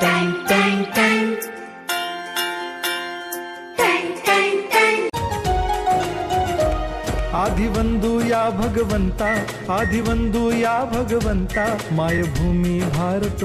Dang, dang, dang. Dang, dang, dang. या भगवंता आदिवंदू या भगवंता मायभूमी भारत